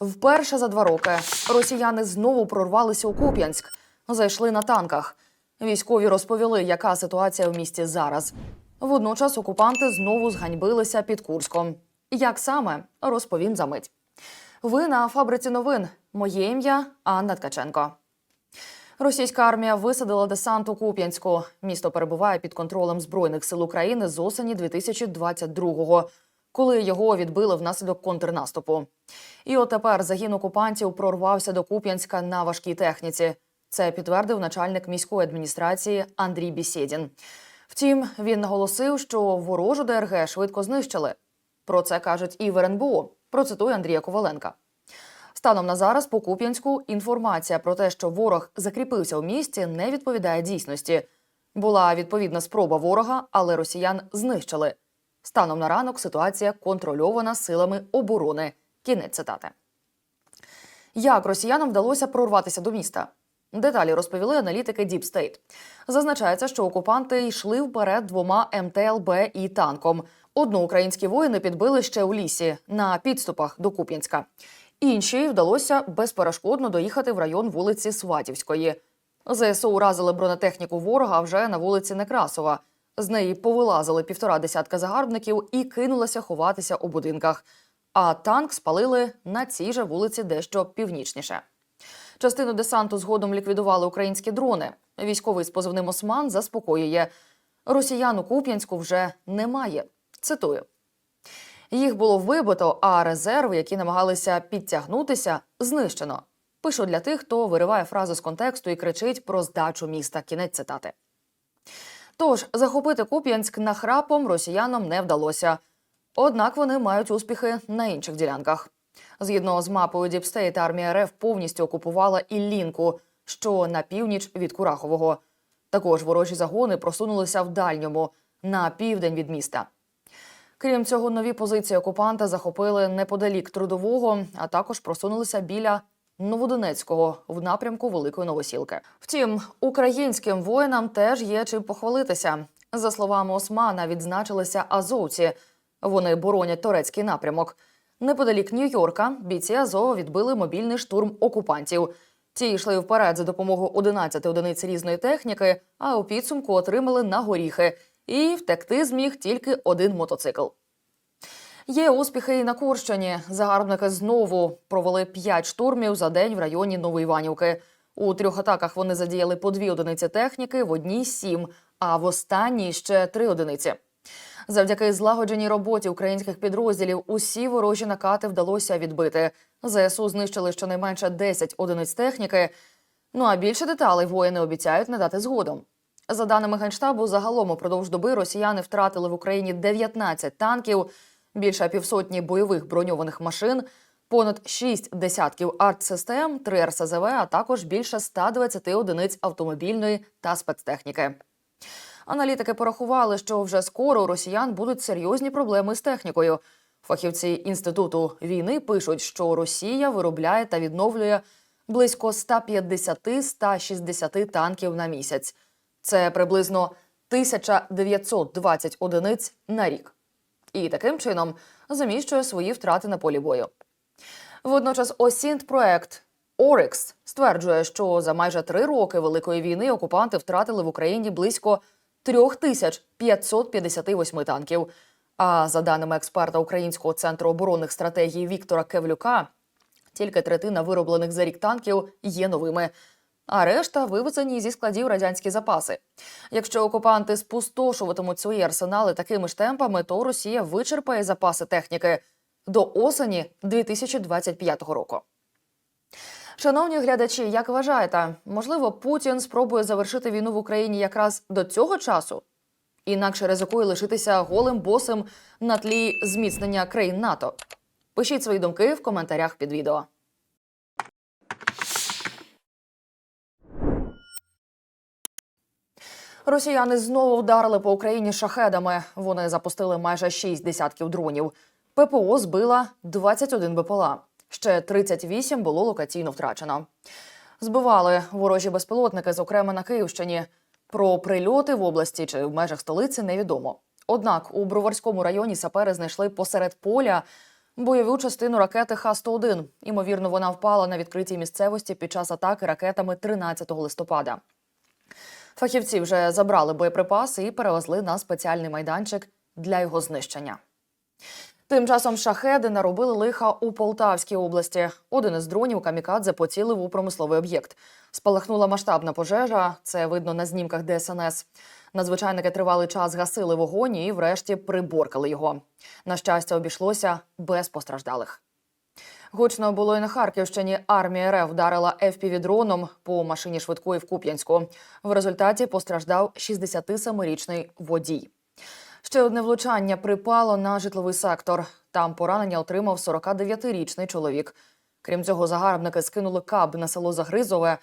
Вперше за два роки росіяни знову прорвалися у Куп'янськ, зайшли на танках. Військові розповіли, яка ситуація в місті зараз. Водночас окупанти знову зганьбилися під Курском. Як саме розповім за мить. Ви на фабриці новин. Моє ім'я Анна Ткаченко. Російська армія висадила десант у Куп'янську. Місто перебуває під контролем збройних сил України з осені 2022-го, коли його відбили внаслідок контрнаступу. І от тепер загін окупантів прорвався до Куп'янська на важкій техніці. Це підтвердив начальник міської адміністрації Андрій Бісєдін. Втім, він наголосив, що ворожу ДРГ швидко знищили. Про це кажуть і в РНБО. Процитує Андрія Коваленка. Станом на зараз по Куп'янську інформація про те, що ворог закріпився у місті, не відповідає дійсності. Була відповідна спроба ворога, але росіян знищили. Станом на ранок ситуація контрольована силами оборони. Кінець цитати. Як росіянам вдалося прорватися до міста? Деталі розповіли аналітики Deep State. Зазначається, що окупанти йшли вперед двома МТЛБ і танком. Одну українські воїни підбили ще у лісі на підступах до Куп'янська. Іншій вдалося безперешкодно доїхати в район вулиці Сватівської. ЗСУ уразили бронетехніку ворога вже на вулиці Некрасова. З неї повилазили півтора десятка загарбників і кинулися ховатися у будинках. А танк спалили на цій же вулиці дещо північніше. Частину десанту згодом ліквідували українські дрони. Військовий з позивним Осман заспокоює: росіян у Куп'янську вже немає. Цитую. Їх було вибито, а резерви, які намагалися підтягнутися, знищено. Пишу для тих, хто вириває фразу з контексту і кричить про здачу міста. Кінець цитати. Тож захопити Куп'янськ нахрапом росіянам не вдалося. Однак вони мають успіхи на інших ділянках. Згідно з мапою Діпстейт, армія РФ повністю окупувала Іллінку, що на північ від Курахового. Також ворожі загони просунулися в дальньому на південь від міста. Крім цього, нові позиції окупанта захопили неподалік трудового, а також просунулися біля Новодонецького в напрямку Великої Новосілки. Втім, українським воїнам теж є чим похвалитися. За словами Османа, відзначилися азовці. Вони боронять турецький напрямок. Неподалік Нью-Йорка бійці Азова відбили мобільний штурм окупантів. Ті йшли вперед за допомогою 11 одиниць різної техніки, а у підсумку отримали на горіхи. І втекти зміг тільки один мотоцикл. Є успіхи і на Курщині. Загарбники знову провели п'ять штурмів за день в районі Новоіванівки. У трьох атаках вони задіяли по дві одиниці техніки, в одній сім, а в останній ще три одиниці. Завдяки злагодженій роботі українських підрозділів усі ворожі накати вдалося відбити. ЗСУ знищили щонайменше 10 одиниць техніки. Ну а більше деталей воїни обіцяють надати згодом. За даними Генштабу, загалом упродовж доби росіяни втратили в Україні 19 танків, більше півсотні бойових броньованих машин, понад 6 десятків артсистем, 3 РСЗВ, а також більше 120 одиниць автомобільної та спецтехніки. Аналітики порахували, що вже скоро у росіян будуть серйозні проблеми з технікою. Фахівці інституту війни пишуть, що Росія виробляє та відновлює близько 150-160 танків на місяць. Це приблизно 1920 одиниць на рік. І таким чином заміщує свої втрати на полі бою. Водночас Осінт проект Орикс стверджує, що за майже три роки Великої війни окупанти втратили в Україні близько 3558 танків. А за даними експерта Українського центру оборонних стратегій Віктора Кевлюка, тільки третина вироблених за рік танків є новими. А решта вивезені зі складів радянські запаси. Якщо окупанти спустошуватимуть свої арсенали такими ж темпами, то Росія вичерпає запаси техніки до осені 2025 року. Шановні глядачі, як вважаєте, можливо, Путін спробує завершити війну в Україні якраз до цього часу? Інакше ризикує лишитися голим босом на тлі зміцнення країн НАТО. Пишіть свої думки в коментарях під відео. Росіяни знову вдарили по Україні шахедами. Вони запустили майже шість десятків дронів. ППО збила 21 БПЛА. Ще 38 було локаційно втрачено. Збивали ворожі безпілотники, зокрема на Київщині. Про прильоти в області чи в межах столиці невідомо. Однак у Броварському районі сапери знайшли посеред поля бойову частину ракети Х-101. Імовірно, вона впала на відкритій місцевості під час атаки ракетами 13 листопада. Фахівці вже забрали боєприпаси і перевезли на спеціальний майданчик для його знищення. Тим часом шахеди наробили лиха у Полтавській області. Один із дронів камікадзе поцілив у промисловий об'єкт. Спалахнула масштабна пожежа. Це видно на знімках ДСНС. Надзвичайники тривалий час гасили вогонь і, врешті, приборкали його. На щастя, обійшлося без постраждалих. Гучно було і на Харківщині. Армія РФ вдарила ФПВ-дроном по машині швидкої в Куп'янську. В результаті постраждав 67-річний водій. Ще одне влучання припало на житловий сектор. Там поранення отримав 49-річний чоловік. Крім цього, загарбники скинули каб на село Загризове.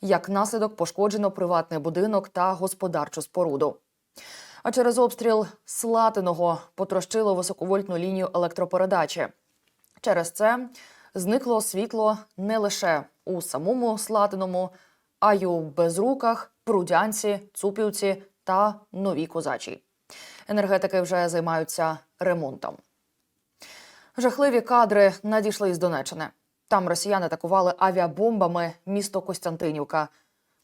Як наслідок пошкоджено приватний будинок та господарчу споруду. А через обстріл Слатиного потрощило високовольтну лінію електропередачі. Через це зникло світло не лише у самому Слатиному, а й у Безруках, Прудянці, Цупівці та Новій Козачій. Енергетики вже займаються ремонтом. Жахливі кадри надійшли із Донеччини. Там росіяни атакували авіабомбами місто Костянтинівка.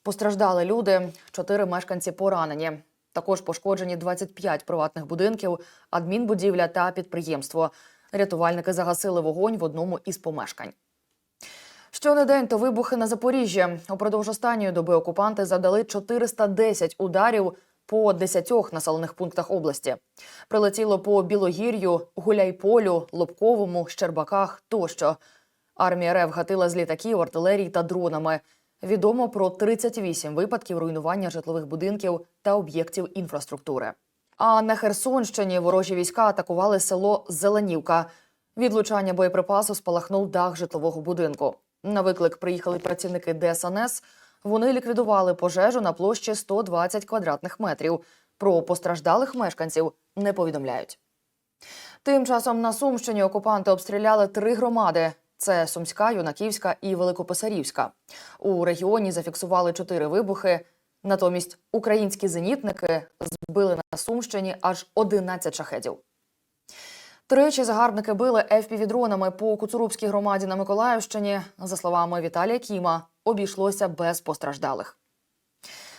Постраждали люди, чотири мешканці поранені. Також пошкоджені 25 приватних будинків, адмінбудівля та підприємство. Рятувальники загасили вогонь в одному із помешкань. Щонедень то вибухи на Запоріжжі. Упродовж останньої доби окупанти завдали 410 ударів по 10 населених пунктах області. Прилетіло по Білогір'ю, Гуляйполю, Лобковому, Щербаках тощо. Армія РФ гатила з літаків, артилерії та дронами. Відомо про 38 випадків руйнування житлових будинків та об'єктів інфраструктури. А на Херсонщині ворожі війська атакували село Зеленівка. Від влучання боєприпасу спалахнув дах житлового будинку. На виклик приїхали працівники ДСНС. Вони ліквідували пожежу на площі 120 квадратних метрів. Про постраждалих мешканців не повідомляють. Тим часом на Сумщині окупанти обстріляли три громади: це Сумська, Юнаківська і Великописарівська. У регіоні зафіксували чотири вибухи. Натомість українські зенітники збили на Сумщині аж 11 шахедів. Тричі загарбники били ФПВ-дронами по Куцурубській громаді на Миколаївщині. За словами Віталія Кіма, обійшлося без постраждалих.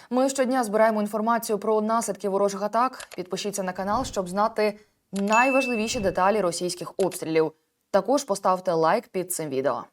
Ми щодня збираємо інформацію про наслідки ворожих атак. Підпишіться на канал, щоб знати найважливіші деталі російських обстрілів. Також поставте лайк під цим відео.